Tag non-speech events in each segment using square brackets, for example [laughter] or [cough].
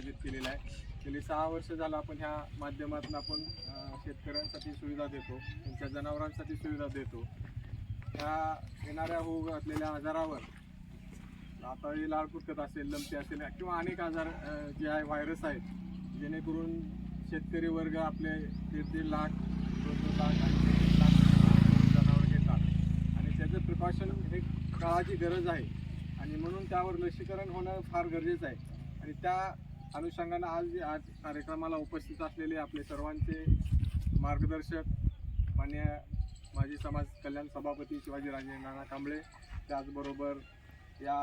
आयोजित केलेला आहे. गेली सहा वर्ष झालं आपण ह्या माध्यमातून आपण शेतकऱ्यांसाठी सुविधा देतो त्यांच्या जनावरांसाठी सुविधा देतो. ह्या येणाऱ्या होऊ घातलेल्या आजारावर आता हे लाळ पुरकत असेल लमती असेल किंवा अनेक आजार जे आहे व्हायरस आहेत जेणेकरून शेतकरी वर्ग आपले दीड दीड लाख दोन दोन लाख आणि लाख जनावर घेतात. आणि त्याचं प्रिकॉशन हे काळाची गरज आहे. आणि म्हणून त्यावर लसीकरण होणं फार गरजेचं आहे. आणि त्या अनुषंगानं आज आज कार्यक्रमाला उपस्थित असलेले आपले सर्वांचे मार्गदर्शक मान्य माजी समाज कल्याण सभापती शिवाजीराजे नाना कांबळे त्याचबरोबर या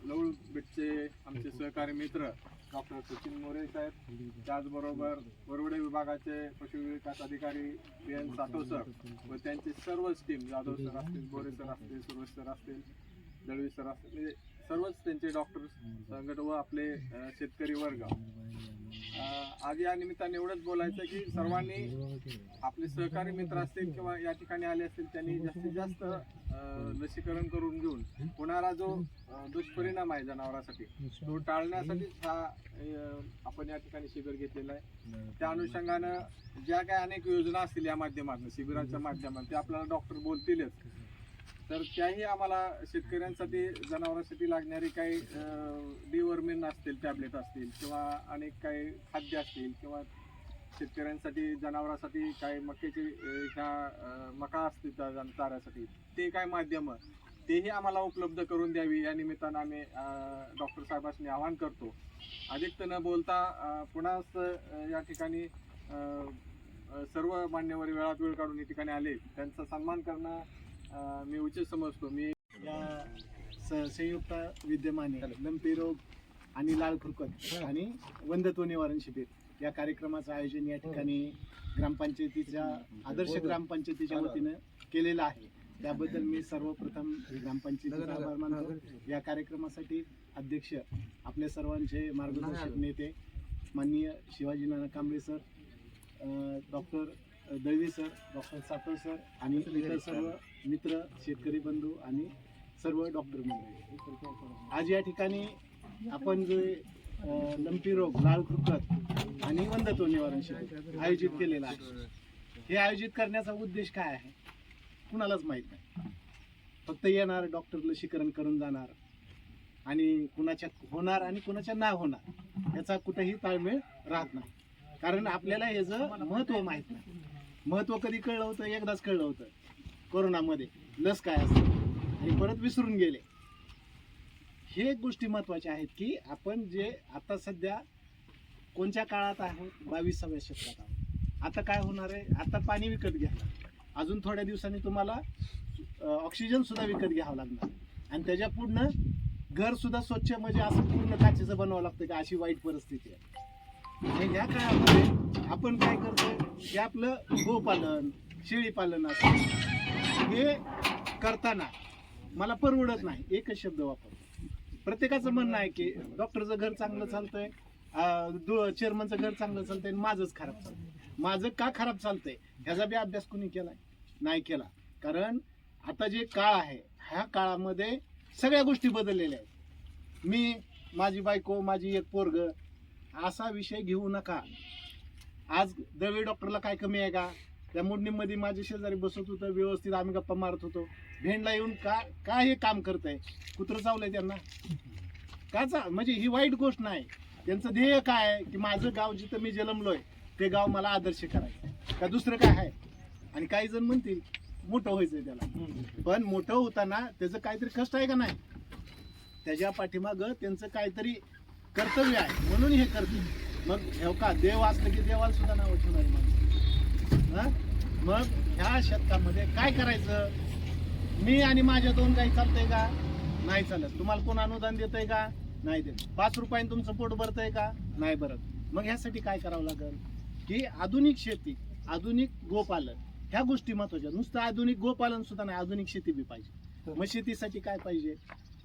लवळ बेटचे बिटचे आमचे सहकारी मित्र डॉक्टर सचिन मोरे साहेब त्याचबरोबर वरवडे विभागाचे पशुविकास अधिकारी बी एन सातव सर व त्यांची सर्वच टीम जाधव सर असतील बोरे सर असतील सुरेश सर असतील दळवी सर असतील म्हणजे सर्वच त्यांचे डॉक्टर संघट व आपले शेतकरी वर्ग. आज या निमित्ताने एवढंच बोलायचं की सर्वांनी आपले सहकारी मित्र असतील किंवा या ठिकाणी आले असतील त्यांनी जास्तीत जास्त लसीकरण करून घेऊन होणारा जो दुष्परिणाम आहे जनावरांसाठी तो टाळण्यासाठीच हा आपण या ठिकाणी शिबिर घेतलेला आहे. त्या अनुषंगानं ज्या काही अनेक योजना असतील या माध्यमातून शिबिराच्या माध्यमातून ते आपल्याला डॉक्टर बोलतीलच. तर त्याही आम्हाला शेतकऱ्यांसाठी जनावरांसाठी लागणारी काही डिवर्मिन असतील टॅबलेट असतील किंवा अनेक काही खाद्य असतील किंवा शेतकऱ्यांसाठी जनावरांसाठी काही मक्याचे ह्या मका असतील त्या चाऱ्यासाठी ते काय माध्यमं तेही आम्हाला उपलब्ध करून द्यावी. या निमित्तानं आम्ही डॉक्टर साहेबांनी आवाहन करतो. अधिक न बोलता पुन्हा या ठिकाणी सर्व मान्यवर वेळात वेळ काढून या ठिकाणी आले. त्यांचा सन्मान करणं मी उचित समजतो. मी या स- संयुक्त विद्यमाने लंपी रोग आणि लाळ खुरकत आणि वंदत्व निवारण शिबिर या कार्यक्रमाचं आयोजन या ठिकाणी ग्रामपंचायतीच्या आदर्श ग्रामपंचायतीच्या वतीनं केलेलं आहे. त्याबद्दल मी सर्वप्रथम ग्रामपंचायतीचा आभार मानतो. या कार्यक्रमासाठी अध्यक्ष आपल्या सर्वांचे मार्गदर्शक नेते माननीय Shivaji Nana Kamble sir doctor Dalvi sir doctor Satav sir आणि इतर सर्व मित्र शेतकरी बंधू आणि सर्व डॉक्टर मंडळी. आज या ठिकाणी आपण जे लंपी रोग लाल कृकत आणि वंदत्व निवारण शिबिर आयोजित केलेलं आहे. हे आयोजित करण्याचा उद्देश काय आहे? कुणालाच माहीत नाही. फक्त येणार डॉक्टर लसीकरण करून जाणार आणि कुणाच्या होणार आणि कुणाच्या ना होणार याचा कुठेही ताळमेळ राहत नाही. कारण आपल्याला याचं महत्त्व माहीत नाही. महत्त्व कधी कळलं होतं? एकदाच कळलं होतं. कोरोनामध्ये. लस काय असते आणि परत विसरून गेले. हे गोष्टी महत्त्वाच्या आहेत की आपण जे आता सध्या कोणत्या काळात आहोत? बावीसाव्या शतकात आहोत. आता काय होणार आहे? आता पाणी विकत घ्या. अजून थोड्या दिवसांनी तुम्हाला ऑक्सिजन सुद्धा विकत घ्यावं लागणार. आणि त्याच्या पूर्ण घरसुद्धा स्वच्छ म्हणजे असं पूर्ण काचेचं बनवावं लागतं का? अशी वाईट परिस्थिती आहे. आणि ह्या काळामध्ये आपण काय करतोय? हे आपलं गोपालन शेळीपालन असं हे करताना मला परवडत नाही. एकच शब्द वापरतो. प्रत्येकाचं म्हणणं आहे की डॉक्टरचं घर चांगलं चालतंय चेअरमनचं घर चांगलं चालतंय आणि माझंच खराब चालतंय. माझं का खराब चालतंय? ह्याचा बी अभ्यास कुणी केलाय? नाही केला. कारण आता जे काळ आहे ह्या काळामध्ये सगळ्या गोष्टी बदललेल्या आहेत. मी माझी बायको माझी एक पोरग असा विषय घेऊ नका. आज दळवे डॉक्टरला काय कमी आहे का? त्या मोडणीमध्ये माझे शेजारी बसत होतं व्यवस्थित आम्ही गप्पा मारत होतो. भेंडला येऊन का का हे काम करतंय? कुत्रं चावलंय त्यांना? का चा म्हणजे ही वाईट गोष्ट नाही. त्यांचं ध्येय काय आहे? की माझं गाव जिथं मी जन्मलोय ते गाव मला आदर्श करायचं का दुसरं काय आहे? आणि काही जण म्हणतील मोठं व्हायचंय त्याला. पण मोठं होताना त्याचं काहीतरी कष्ट आहे का नाही? त्याच्या पाठीमागं त्यांचं काहीतरी कर्तव्य आहे. म्हणून हे करते मग हे का देव असलं की देवाला सुद्धा नाव ठेवणार हा? मग ह्या शतकामध्ये काय करायचं? मी आणि माझ्या दोन गाई चालतंय का? नाही चालत. तुम्हाला कोण अनुदान देतंय का? नाही देत. पाच रुपयाने तुमचं पोट भरतंय का? नाही भरत. मग ह्यासाठी काय करावं लागेल? की आधुनिक शेती आधुनिक गोपालन ह्या गोष्टी महत्त्वाच्या नुसतं आधुनिक गोपालन सुद्धा नाही आधुनिक शेती बी पाहिजे. मग शेतीसाठी काय पाहिजे?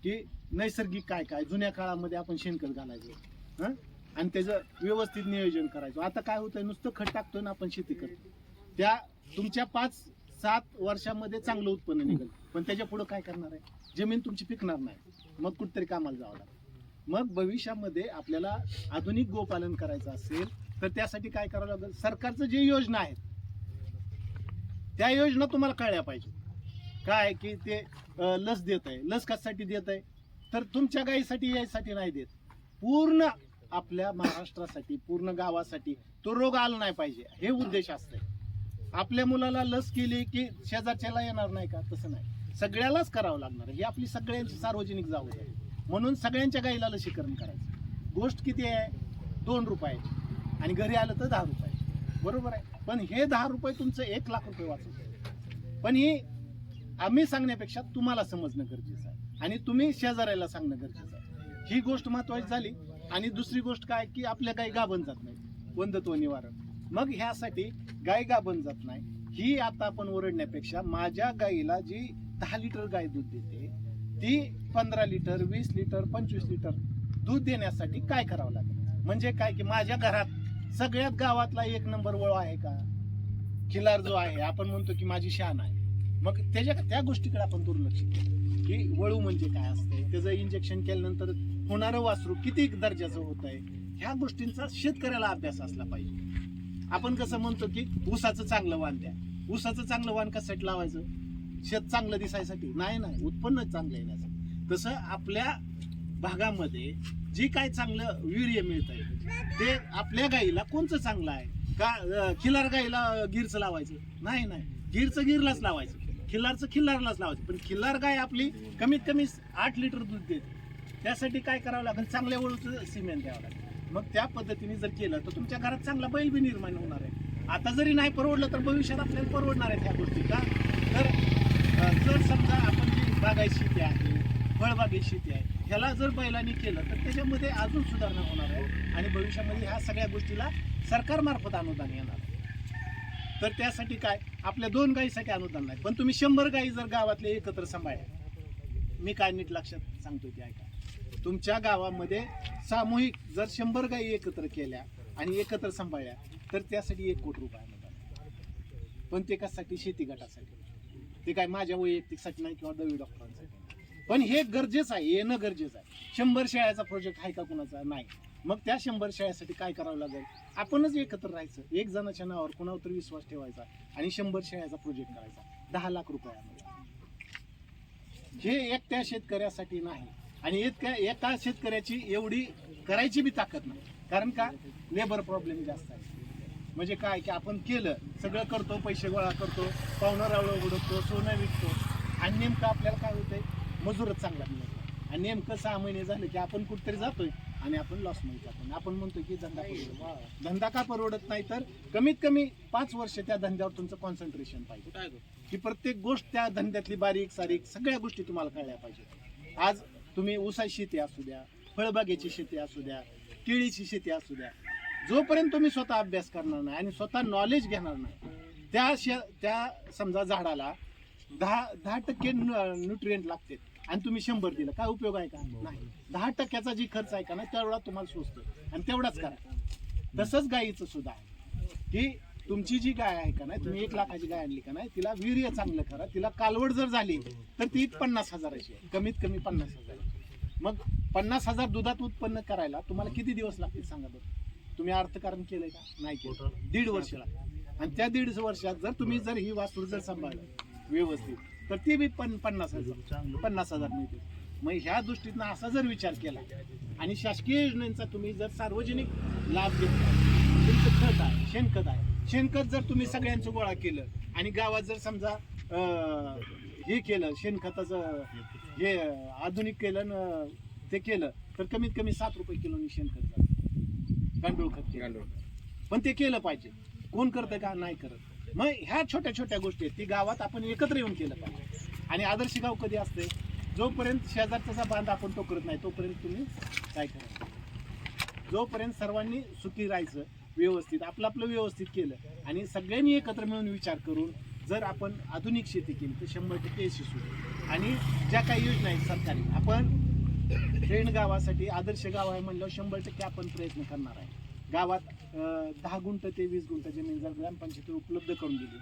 की नैसर्गिक काय काय? जुन्या काळामध्ये आपण शेणखत घालायचो. हं? आणि त्याचं व्यवस्थित नियोजन करायचो. आता काय होतंय? नुसतं खत टाकतो ना आपण शेती करतो. त्या तुमच्या पाच सात वर्षामध्ये चांगलं उत्पन्न निघेल. पण त्याच्या पुढे काय करणार आहे? जमीन तुमची पिकणार नाही. मग कुठेतरी कामाला जावं लागेल. मग भविष्यामध्ये आपल्याला आधुनिक गोपालन करायचं असेल तर त्यासाठी काय करावं लागेल? सरकारचं जे योजना आहेत त्या योजना तुम्हाला कळल्या पाहिजे काय की ते लस देत आहे. लस कशासाठी देत आहे? तर तुमच्या गायीसाठी यायसाठी नाही देत. पूर्ण आपल्या महाराष्ट्रासाठी पूर्ण गावासाठी तो रोग आला नाही पाहिजे. हे उद्देश असतंय. आपल्या मुलाला लस केली की शेजारच्याला येणार नाही का? तसं नाही. सगळ्यालाच करावं लागणार ही आपली सगळ्यांची सार्वजनिक जाऊ आहे. म्हणून सगळ्यांच्या गाईला लसीकरण करायचं. गोष्ट किती आहे? दोन रुपये. आणि घरी आलं तर दहा रुपये. बरोबर आहे? पण हे दहा रुपये तुमचं एक लाख रुपये वाचवत पण ही आम्ही सांगण्यापेक्षा तुम्हाला समजणं गरजेचं आहे. आणि तुम्ही शेजाऱ्याला सांगणं गरजेचं आहे. ही गोष्ट महत्वाची झाली. आणि दुसरी गोष्ट काय? की आपल्या काही गाभण जात नाही वंदत्व निवारण मग ह्यासाठी गाय गाभण जात नाही. ही आता आपण ओरडण्यापेक्षा माझ्या गाईला जी दहा लिटर गाय दूध देते ती पंधरा लिटर वीस लिटर पंचवीस लिटर दूध देण्यासाठी काय करावं लागेल? म्हणजे काय की माझ्या घरात सगळ्यात गावातला एक नंबर वळ आहे का? खिलार जो आहे आपण म्हणतो की माझी शान आहे. मग त्याच्या त्या गोष्टीकडे आपण दुर्लक्ष केलं. की वळू म्हणजे काय असते? त्याचं इंजेक्शन केल्यानंतर होणारं वासरू किती दर्जाचं होत आहे ह्या गोष्टींचा शेतकऱ्याला अभ्यास असला पाहिजे. आपण कसं म्हणतो की ऊसाचं चांगलं वाण द्या. ऊसाचं चांगलं वाण कशासाठी लावायचं? शेत चांगलं दिसायसाठी. नाही नाही. उत्पन्न चांगलं येण्यासाठी. तसं आपल्या भागामध्ये जी काय चांगलं वीर्य मिळत आहे ते आपल्या गाईला कोणचं चांगलं आहे? का खिलार गाईला गिरचं लावायचं? नाही नाही. गिरचं गिरलाच लावायचं. खिल्लारचं खिल्लारलाच लावायचं. पण खिल्लार गाय आपली कमीत कमी आठ लिटर दूध देते. त्यासाठी काय करावं लागेल? चांगल्या वळूचं सिमेंट द्यावं लागेल. मग त्या पद्धतीने जर केलं तर तुमच्या घरात चांगला बैल बी निर्माण होणार आहे. आता जरी नाही परवडलं तर भविष्यात आपल्याला परवडणार आहे त्या गोष्टी का? तर जर समजा आपण जी बागायत शेती आहे फळबागेत शेती आहे ह्याला जर बैलांनी केलं तर त्याच्यामध्ये अजून सुधारणा होणार आहे आणि भविष्यामध्ये ह्या सगळ्या गोष्टीला सरकारमार्फत अनुदान येणार आहे. तर त्यासाठी काय? आपल्या दोन गायीसाठी अनुदान नाही. पण तुम्ही शंभर गायी जर गावातले एकत्र सांभाळल्या मी काय नीट लक्षात सांगतो ते ऐका. तुमच्या गावामध्ये सामूहिक जर शंभर गायी एकत्र केल्या आणि एकत्र सांभाळल्या तर त्यासाठी एक कोटी रुपये अनुदान पण ते कशासाठी? शेती गटासाठी. ते काय माझ्या वैयक्तिकसाठी नाही किंवा दवी डॉक्टरांसाठी नाही. पण हे गरजेचं आहे येणं गरजेचं आहे. शंभर शेळ्याचा प्रोजेक्ट आहे का कुणाचा? नाही. मग त्या शंभर शेळ्यासाठी काय करावं लागेल? आपणच एकत्र राहायचं. एक जणाच्या नावावर कुणावर तरी विश्वास ठेवायचा आणि शंभर शेळ्याचा प्रोजेक्ट करायचा. दहा लाख रुपये हे एकट्या शेतकऱ्यासाठी नाही. आणि इतक्या एका शेतकऱ्याची एवढी करायची बी ताकद नाही. कारण का? लेबर प्रॉब्लेम जास्त आहे. म्हणजे काय की आपण केलं सगळं करतो पैसे गोळा करतो पाहुणं रावळं उडवतो सोनं विकतो. आणि नेमकं आपल्याला काय होतंय? मजूरच चांगला मिळत. आणि नेमकं सहा महिने झाले की आपण कुठेतरी जातोय आणि आपण लॉसमध्ये जातो आपण म्हणतो की धंदा परवडत धंदा का परवडत नाही? तर कमीत कमी पाच वर्ष त्या धंद्यावर तुमचं कॉन्सन्ट्रेशन पाहिजे. की प्रत्येक गोष्ट त्या धंद्यातली बारीक सारीक सगळ्या गोष्टी तुम्हाला कळल्या पाहिजे आज तुम्ही ऊसाची शेती असू द्या फळबागेची शेती असू द्या केळीची शेती असू द्या जोपर्यंत तुम्ही स्वतः अभ्यास करणार नाही आणि स्वतः नॉलेज घेणार नाही त्या शे त्या समजा झाडाला दहा दहा टक्के न्यूट्रिएंट लागते आणि तुम्ही शंभर दिलं काय उपयोग आहे का? नाही. दहा टक्क्याचा जी खर्च आहे का ना तेवढा तुम्हाला स्वस्त आणि तेवढाच करा. तसंच गाईचं सुद्धा आहे की तुमची जी गाय आहे का नाही तुम्ही एक लाखाची गाय आणली का नाही तिला वीर्य चांगलं करा. तिला कालवड जर झाली तर ती पन्नास हजाराची आहे. कमीत कमी पन्नास हजार. मग पन्नास हजार दुधात उत्पन्न करायला तुम्हाला किती दिवस लागतील सांगा बरं? तुम्ही अर्थकारण केलंय का? नाही केलं दीड वर्ष लागतात आणि त्या दीड वर्षात जर तुम्ही जर ही वास्तू जर सांभाळलं व्यवस्थित तर ती बी पण पन्नास हजार पन्नास हजार मिळते मग ह्या दृष्टीतनं असा जर विचार केला आणि शासकीय योजनेचा तुम्ही जर सार्वजनिक लाभ घेतला तुमचं खत आहे शेणखत आहे शेणखत जर तुम्ही सगळ्यांचं गोळा केलं आणि गावात जर समजा अं, हे केलं शेणखताचं हे आधुनिक केलं न ते केलं तर कमीत कमी सात रुपये किलोनी शेणखत जातं. गांडूळ खत केलं. पण ते केलं पाहिजे. कोण करतं का? नाही करत. मग ह्या छोट्या छोट्या गोष्टी आहेत ती गावात आपण एकत्र येऊन केलं पाहिजे. आणि आदर्श गाव कधी असते जोपर्यंत शेजारचा बांध आपण तो करत नाही तोपर्यंत तुम्ही काय करायचं? जोपर्यंत सर्वांनी सुखी राहायचं व्यवस्थित आपलं आपलं व्यवस्थित केलं. आणि सगळ्यांनी एकत्र मिळून विचार करून जर आपण आधुनिक शेती केली तर शंभर टक्के यशस्वी आणि ज्या काही योजना आहेत सरकारी आपण ट्रेंड गावासाठी आदर्श गाव आहे म्हणल्यावर शंभर टक्के आपण प्रयत्न करणार आहे. गावात दहा गुंठ ते वीस गुंठ जमीन जर ग्रामपंचायतीला उपलब्ध करून दिली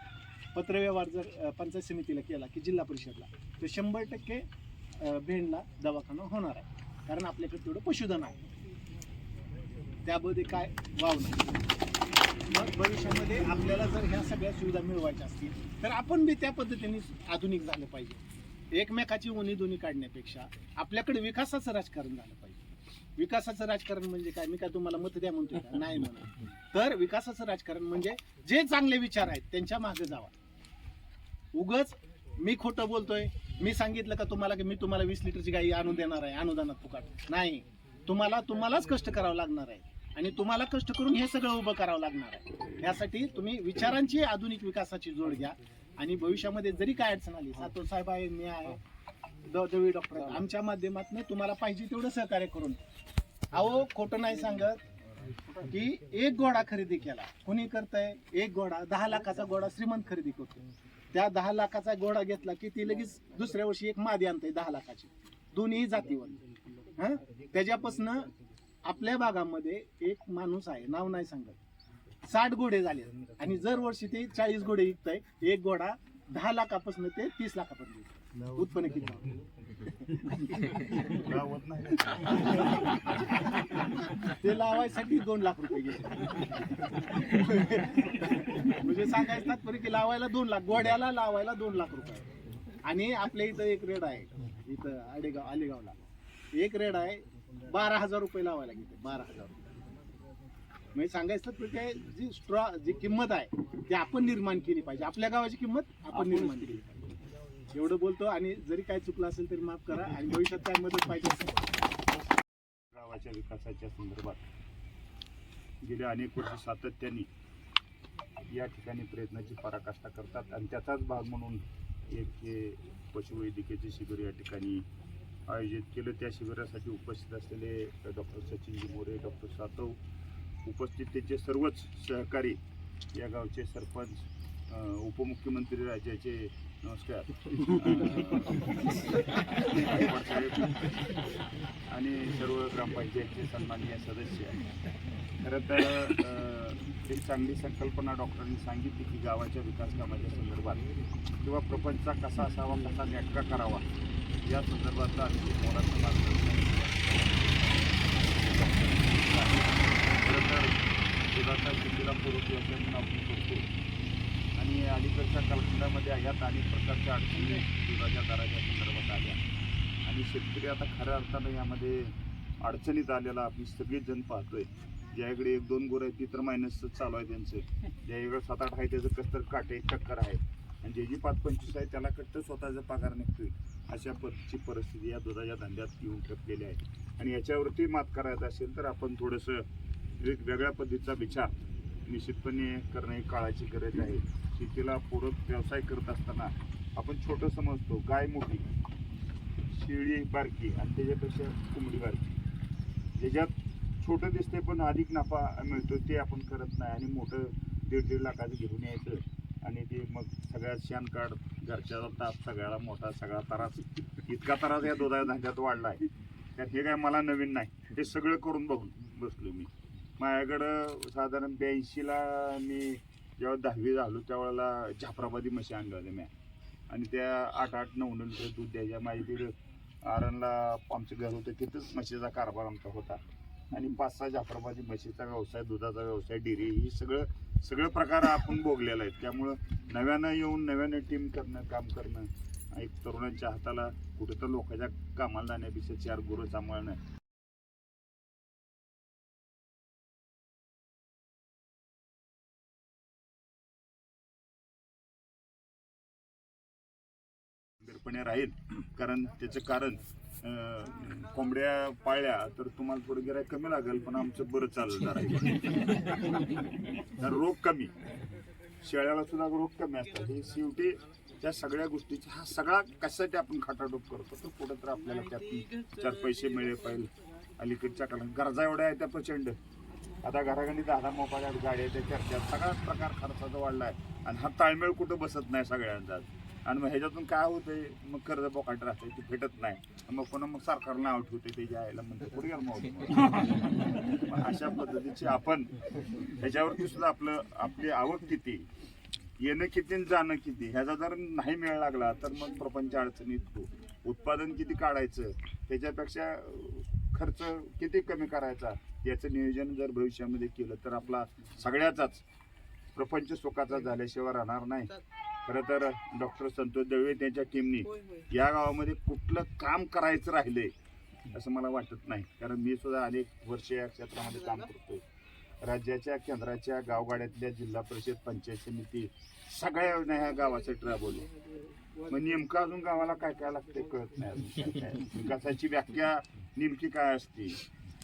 पत्रव्यवहार जर पंचायत समितीला केला की जिल्हा परिषदला तर शंभर टक्के भेंडला दवाखाना होणार आहे. कारण आपल्याकडे तेवढं पशुधन आहे. त्यामध्ये काय वाव नाही. मग भविष्यामध्ये आपल्याला जर ह्या सगळ्या सुविधा मिळवायच्या असतील तर आपण बी त्या पद्धतीने आधुनिक झालं पाहिजे. एकमेकाची उणी दोन्ही काढण्यापेक्षा आपल्याकडे विकासाचं राजकारण झालं पाहिजे. विकासाचं राजकारण म्हणजे काय? मी काय तुम्हाला मत द्या म्हणतोय का? नाही म्हणून तर विकासाचं राजकारण म्हणजे जे चांगले विचार आहेत त्यांच्या मागे जावा. उगच मी खोटं बोलतोय. मी सांगितलं का तुम्हाला की मी तुम्हाला वीस लिटरची गाई आणून देणार आहे. अनुदानात फुकाट. नाही. तुम्हाला तुम्हालाच कष्ट करावं लागणार आहे. आणि तुम्हाला कष्ट करून हे सगळं उभं करावं लागणार आहे. यासाठी तुम्ही विचारांची आधुनिक विकासाची जोड घ्या. आणि भविष्यामध्ये जरी काय अडचण आली सातोर साहेब आहे मी आहे दवी डॉक्टर आमच्या माध्यमातून तुम्हाला पाहिजे तेवढं सहकार्य करून अहो खोटं नाही सांगत की एक घोडा खरेदी केला. कोणी करतंय? एक घोडा. दहा लाखाचा घोडा श्रीमंत खरेदी करतो त्या दहा लाखाचा घोडा घेतला की ती लगेच दुसऱ्या वर्षी एक मादी आणते दहा लाखाची. दोन्ही जातीवर. हा? त्याच्यापासून आपल्या भागामध्ये एक माणूस आहे नाव नाही सांगत. साठ घोडे झाले. आणि जर वर्षी ते चाळीस घोडे विकतंय. एक घोडा दहा लाखापासून ते तीस लाखापर्यंत उत्पन्न किती? ते लावायसाठी दोन लाख रुपये गेले म्हणजे सांगायचं तात्पर्य की लावायला दोन लाख गोड्याला लावायला दोन लाख रुपये. आणि आपल्या इथं एक रेड आहे. इथं आडेगाव आलेगावला. एक रेड आहे. बारा हजार रुपये लावायला घेते बारा हजार रुपये. म्हणजे सांगायचं तर काय जी स्ट्रॉ जी किंमत आहे ती आपण निर्माण केली पाहिजे. आपल्या गावाची किंमत आपण निर्माण केली पाहिजे. एवढं बोलतो आणि जरी काय चुकलं असेल तरी माफ करा आणि भविष्यात काय मदत पाहिजे असेल गावाच्या विकासाच्या संदर्भात गेल्या अनेक वर्ष सातत्याने या ठिकाणी प्रयत्नाची पराकाष्ठा करतात आणि त्याचाच भाग म्हणून एक हे पशुवैद्यकीयचे शिबिर या ठिकाणी आयोजित केलं. त्या शिबिरासाठी उपस्थित असलेले डॉक्टर सचिनजी मोरे डॉक्टर सातव उपस्थित. त्यांचे सर्वच सहकारी या गावचे सरपंच उपमुख्यमंत्री राज्याचे नमस्कार. आणि सर्व ग्रामपंचायतचे सन्माननीय सदस्य. खरं तर एक चांगली संकल्पना डॉक्टरांनी सांगितली की गावाच्या विकास कामाच्या संदर्भात किंवा प्रपंचा कसा असावा कसा नेटका करावा या संदर्भातलं अतिशय मोलाचं मार्गदर्शन खरं तर दुधाचा शेतीला पूरक व्यवसाय म्हणून आपण करतो आणि अलीकडच्या कालखंडामध्ये ह्यात अनेक प्रकारच्या अडचणी दुधाच्या दराच्या संदर्भात आल्या. आणि शेतकरी आता खऱ्या अर्थानं यामध्ये अडचणीत आलेला आपण सगळे जण पाहतोय. ज्याकडे एक दोन गोर आहेत ती तर मायनसच चालू आहे त्यांचं. ज्याकडे सात आठ आहे त्याचं कसं तर काटे चक्कर आहे आणि जे जी पाच पंचवीस आहे त्याला कट्ट स्वतःचा पगार निघतोय. अशा पद्धतीची परिस्थिती या दुधाच्या धंद्यात येऊन ठेपलेली आहे. आणि याच्यावरती मात करायचं असेल तर आपण थोडंसं एक वेगळ्या पद्धतीचा विचार निश्चितपणे करणे काळाची गरज आहे. शेतीला पूरक व्यवसाय करत असताना आपण छोटं समजतो गाय मोठी शेळी बारकी आणि त्याच्यापेक्षा कोंबडी बारकी. ज्याच्यात छोटं दिसते पण अधिक नफा मिळतो ते आपण करत नाही आणि मोठं दीड दीड लाखाचं घेऊन यायचं आणि ते मग सगळ्यात शान काढ घरच्याचा ताप सगळ्याला मोठा सगळा त्रास. इतका त्रास या दुधाच्या धंद्यात वाढला आहे त्यात हे काय मला नवीन नाही. हे सगळं करून बघून बसलो मी. माझ्याकडं साधारण ब्याऐंशीला मी जेव्हा दहावी झालो त्यावेळेला जाफराबादी म्हशी आणल्या म्या. आणि त्या आठ आठ नऊ नऊ लिटर दूध द्यायच्या. माझ्या तिकडं आरणला आमचं घर होतं. तिथंच म्हशीचा कारभार आमचा होता. आणि पाच सहा जाफराबादी म्हशीचा व्यवसाय दुधाचा व्यवसाय डेअरी ही सगळं सगळे प्रकार आपण भोगलेला आहेत. त्यामुळं नव्यानं येऊन नव्यानं टीम करणं काम करणं एक तरुणांच्या हाताला कुठं तर लोकांच्या कामाला जाण्यापेक्षा चार गुरं सांभाळणं. राहील कारण त्याचं कारण कोंबड्या पाळल्या तर तुम्हाला थोडं गिराय कमी लागेल पण आमचं बरं चाललं जरा. रोग कमी. शेळ्याला सुद्धा रोग कमी असतात. हे शेवटी त्या सगळ्या गोष्टीचा हा सगळा कशासाठी आपण खाटाटोप करतो? तर कुठं तर आपल्याला त्यातून चार पैसे मिळले पाहिजे. अलीकडच्या काळात गरजा एवढ्या आहेत त्या प्रचंड. आता घराघरी दहा मोबाईल गाड्या त्या चर्चा सगळाच प्रकार खर्चाचा वाढला आहे आणि हा ताळमेळ कुठं बसत नाही सगळ्यांचा. आणि मग ह्याच्यातून काय होतंय? मग कर्ज बोकाट राहते ते भेटत नाही. मग पुन्हा मग सरकार नाव ठेवते ते यायला म्हणजे पुढे [laughs] मग. अशा पद्धतीचे आपण ह्याच्यावरती सुद्धा आपलं आपली आवक किती? येणं किती जाणं किती? ह्याचा जर नाही मिळ लागला तर मग प्रपंच अडचणीत हो. उत्पादन किती काढायचं? त्याच्यापेक्षा खर्च किती कमी करायचा? याचं नियोजन जर भविष्यामध्ये केलं तर आपला सगळ्याचाच प्रपंच सुखाचा झाल्याशिवाय राहणार नाही. खरं तर डॉक्टर संतोष दळवे त्यांच्या टीमनी या गावामध्ये कुठलं काम करायचं राहिलंय असं मला वाटत नाही. कारण मी सुद्धा अनेक वर्ष या क्षेत्रामध्ये काम करतोय. राज्याच्या केंद्राच्या गावगाड्यातल्या जिल्हा परिषद पंचायत समिती सगळ्या योजना ह्या गावासाठी राबवल्या. मग नेमकं अजून गावाला काय काय लागते कळत नाही. [laughs] विकासाची व्याख्या नेमकी काय असते?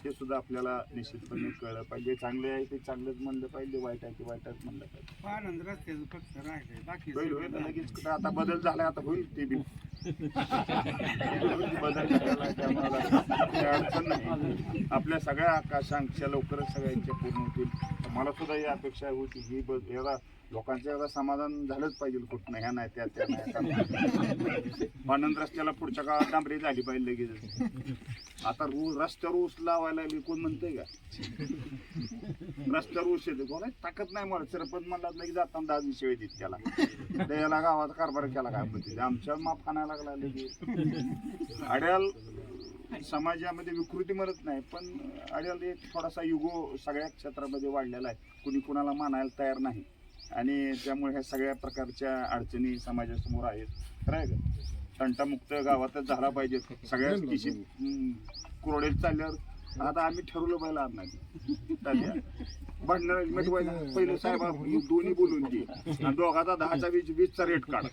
हे सुद्धा आपल्याला निश्चितपणे कळलं पाहिजे. चांगले आहे ते चांगलंच म्हणलं पाहिजे वाईट आहे ते वाईटच म्हणलं पाहिजे. आनंद रस्त्याचं फक्त राहिलंय. बाकी होईल होईल. लगेच कुठं आता बदल झाला आता होईल ते बी. [laughs] बदल झालेला आहे त्यामुळे काही अडचण नाही. आपल्या सगळ्या आकाशांक्षा लवकरच सगळ्यांच्या पूर्ण होतील. मला सुद्धा ही अपेक्षा होती ही ब- एवढा लोकांचं एवढा समाधान झालंच पाहिजे कुठं ह्या नाही त्या त्या नाही रस्त्याला पुढच्या काळात डांबरी झाली पाहिजे लगेच आता रू रस्त्यावर ऊस लावायला लागली कोण म्हणतंय का? रस्त्यावर ऊस येते कोण ताकद नाही मला सरपंच म्हणला लगेच जाताना दहा वीस वेळ देत त्याला. त्याला गावाचा कारभार केला काय म्हणते आमच्या माप खाण्याला लागला लगेच. अड्याल समाजामध्ये विकृती मरत नाही पण अड्याल एक थोडासा युगो सगळ्या क्षेत्रामध्ये वाढलेला आहे. कुणी कुणाला मानायला तयार नाही. आणि त्यामुळे ह्या सगळ्या प्रकारच्या अडचणी समाजासमोर आहेत. खरं आहे का? तंटामुक्त गावातच झाला पाहिजे. सगळ्याच किशी कुरडेल चालल्यावर आता आम्ही ठरवलं तात्या भांडणार मिटवायला पहिलं साहेब आपण दोन्ही बोलून घे आणि दोघाचा दहाचा वीस वीसचा रेट काढ.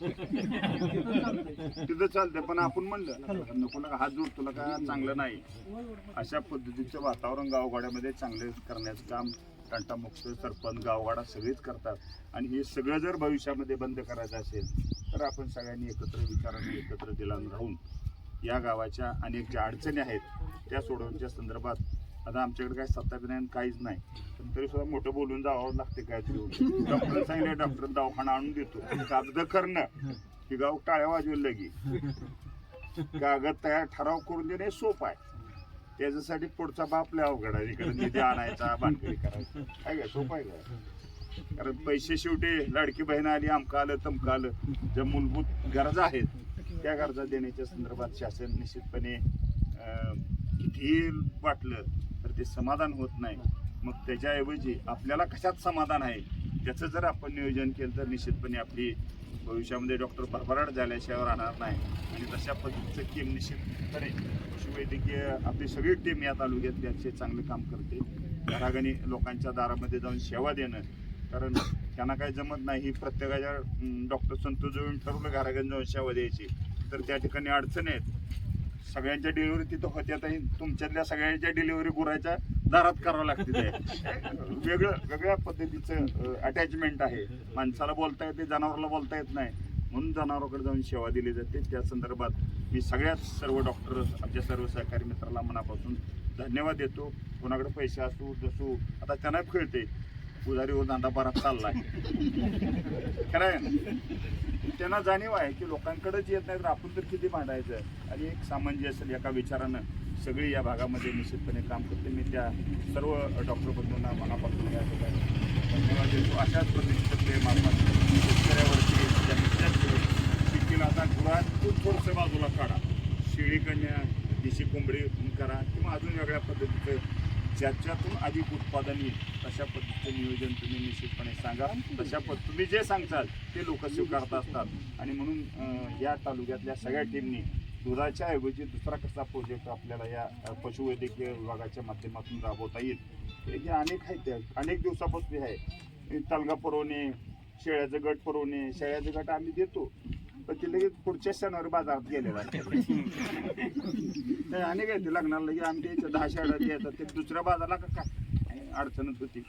तिथं चालतंय पण आपण म्हणलं नको नका हात जोड तुला का चांगलं नाही. अशा पद्धतीचं वातावरण गावगाड्यामध्ये चांगले करण्याचं काम तंटामुक्त सरपंच गावगाडा सगळेच करतात. आणि हे सगळं जर भविष्यामध्ये बंद करायचं असेल तर आपण सगळ्यांनी एकत्र विचारांनी एकत्र दिलान राहून या गावाच्या अनेक ज्या अडचणी आहेत त्या सोडवण्याच्या संदर्भात आता आमच्याकडे काय सत्ता बी काहीच नाही. पण तरी सुद्धा मोठं बोलून जावं लागते काय तरी डॉक्टर सांगितलं डॉक्टर दवाखाना आणून देतो. कागद करणं की गाव टाळ्या वाजवेल लगी कागद तयार ठराव करून देणे सोप आहे. त्याच्यासाठी पुढचा बाप लय अवघड आहे इकडे. निधी आणायचा बांधकाम करायचा. काय काय सोपं आहे का कारण पैसे शेवटी लाडकी बहीण आली आमकं आलं तमकं आलं. ज्या मूलभूत गरजा आहेत त्या गरजा देण्याच्या संदर्भात शासन निश्चितपणे कितीही वाटलं तर ते समाधान होत नाही. मग त्याच्याऐवजी आपल्याला कशात समाधान आहे? त्याचं जर आपण नियोजन केलं तर निश्चितपणे आपली भविष्यामध्ये डॉक्टर भरभराट झाल्याशिवाय राहणार नाही. आणि तशा पद्धतीचं टीम निश्चितपणे पशुवैद्यकीय आपली सगळी टीम या तालुक्यातली अतिशय चांगलं काम करते. घराघणी लोकांच्या दारामध्ये जाऊन सेवा देणं. कारण त्यांना काही जमत नाही. ही प्रत्येकाच्या डॉक्टर संतोष ठरवलं घराघणी जाऊन सेवा द्यायची. तर त्या ठिकाणी अडचणी आहेत. सगळ्यांच्या डिलिव्हरी तिथं होत्या तुमच्यातल्या सगळ्यांच्या डिलिव्हरी गुराच्या दारात करावं लागते वेगळं वेगळ्या पद्धतीचं अटॅचमेंट आहे. माणसाला बोलता येते जनावराला बोलता येत नाही. म्हणून जनावराकडे जाऊन सेवा दिली जाते. त्या संदर्भात मी सगळ्याच सर्व डॉक्टर आमच्या सर्व सहकारी मित्राला मनापासून धन्यवाद देतो. कोणाकडे पैसे असू जसू आता त्यांना कळते पुजारी व धंदा बराच चाललाय. खरंय आहे ना? त्यांना जाणीव आहे की लोकांकडेच येत नाही तर आपण तर किती मांडायचं आणि एक सामंजस्य एका विचारानं सगळी या भागामध्ये निश्चितपणे काम करते. मी त्या सर्व डॉक्टर बंधूंना मनापासून या ठिकाणी धन्यवाद देतो. अशाच पद्धतीचं मार्फत आपण शेतकऱ्यावरती ज्यांच्या शेतीला आता गुरातून थोडंसं बाजूला काढा. शेळीकडनं देशी कोंबडी करा किंवा अजून वेगळ्या पद्धतीचं ज्याच्यातून अधिक उत्पादन येईल तशा पद्धतीचं नियोजन तुम्ही निश्चितपणे सांगा. तशा पद्धत तुम्ही जे सांगताल ते लोक स्वीकारत असतात. आणि म्हणून या तालुक्यातल्या सगळ्या टीमनी दुधाच्या ऐवजी दुसरा कसा प्रोजेक्ट आपल्याला या पशुवैद्यकीय विभागाच्या माध्यमातून राबवता येईल हे अनेक आहेत त्या अनेक दिवसापासून आहे. तलगा पुरवणे शेळ्याचं गट पुरवणे शेळ्याचं गट आम्ही देतो. पण ते लगेच पुढच्या सणावर बाजारात गेलेला नाही आणि काय ते लग्नाला लगेच आमच्या इथं दहा शेळ्या येतात ते दुसऱ्या बाजारला का काय अडचणच होती.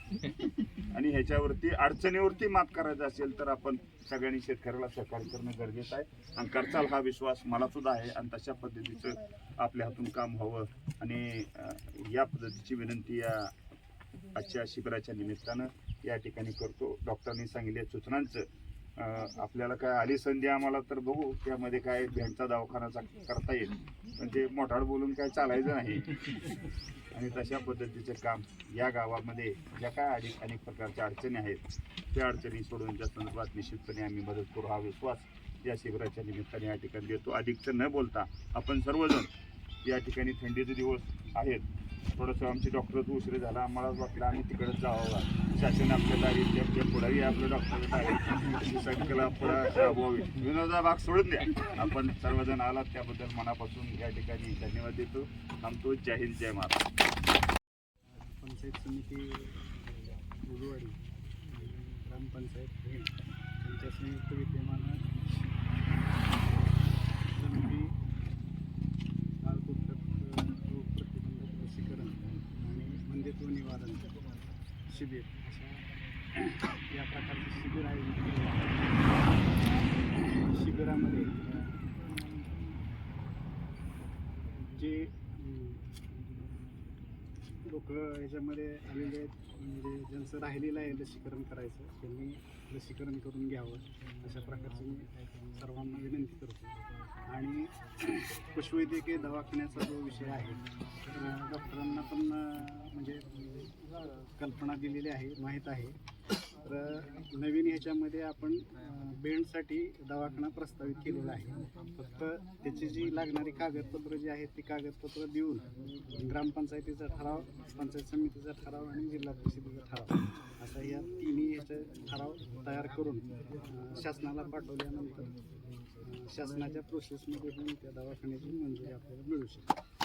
आणि ह्याच्यावरती अडचणीवरती मात करायचं असेल तर आपण सगळ्यांनी शेतकऱ्याला सहकार्य करणं गरजेचं आहे. आणि करचाल हा विश्वास मला सुद्धा आहे आणि तशा पद्धतीचं आपल्या हातून काम व्हावं. आणि या पद्धतीची विनंती या आजच्या शिबिराच्या निमित्तानं या ठिकाणी करतो. डॉक्टरांनी सांगितल्या सूचनांचं आपल्याला काय आली संधी आम्हाला तर बघू त्यामध्ये काय भेंडचा दवाखानाचा करता येईल. पण ते मोठाड बोलून काय चालायचं नाही. आणि तशा पद्धतीचं काम या गावामध्ये ज्या काय अनेक अनेक प्रकारच्या अडचणी आहेत त्या अडचणी सोडवण्याच्या संदर्भात निश्चितपणे आम्ही मदत करू हा विश्वास या शिबिराच्या निमित्ताने या ठिकाणी देतो. अधिकचं न बोलता आपण सर्वजण या ठिकाणी थंडीचे दिवस आहेत. थोडंसं आमचे डॉक्टर उशीर झाला. आम्हाला वाटलं आम्ही तिकडंच जावं शासन आपल्याला इथे आपल्या पुढारी आपलं डॉक्टर आहे राबवावी. विनोदा भाग सोडून द्या. आपण सर्वजण आलात त्याबद्दल मनापासून या ठिकाणी धन्यवाद देतो. थांबतो. जय हिंद जय महाराज पंचायत समिती उजवाडी ग्रामपंचायत त्यांच्या संयुक्त विद्यमानं लंपी लालकुटक रोग प्रतिबंधक लसीकरण आणि मंदित्व निवारण शिबिर. अशा या प्रकारचं शिबिर आयोजित आहे. शिबिरामध्ये जे लोक याच्यामध्ये आलेले आहेत. म्हणजे ज्यांचं राहिलेलं आहे लसीकरण करायचं. त्यांनी लसीकरण करून घ्यावं. अशा प्रकारची मी सर्वांना विनंती करतो. आणि पशुवैद्यकीय दवाखान्याचा जो विषय आहे डॉक्टरांना पण म्हणजे कल्पना दिलेली आहे माहीत आहे. तर नवीन ह्याच्यामध्ये आपण बेंडसाठी दवाखाना प्रस्तावित केलेला आहे. फक्त त्याची जी लागणारी कागदपत्र जी आहेत ती कागदपत्र देऊन ग्रामपंचायतीचा ठराव पंचायत समितीचा ठराव आणि जिल्हा परिषदेचा ठराव असा या तिन्ही ह्याचे ठराव तयार करून शासनाला पाठवल्यानंतर शासनाच्या प्रोसेसमध्ये पण त्या दवाखान्याची मंजुरी आपल्याला मिळू शकते.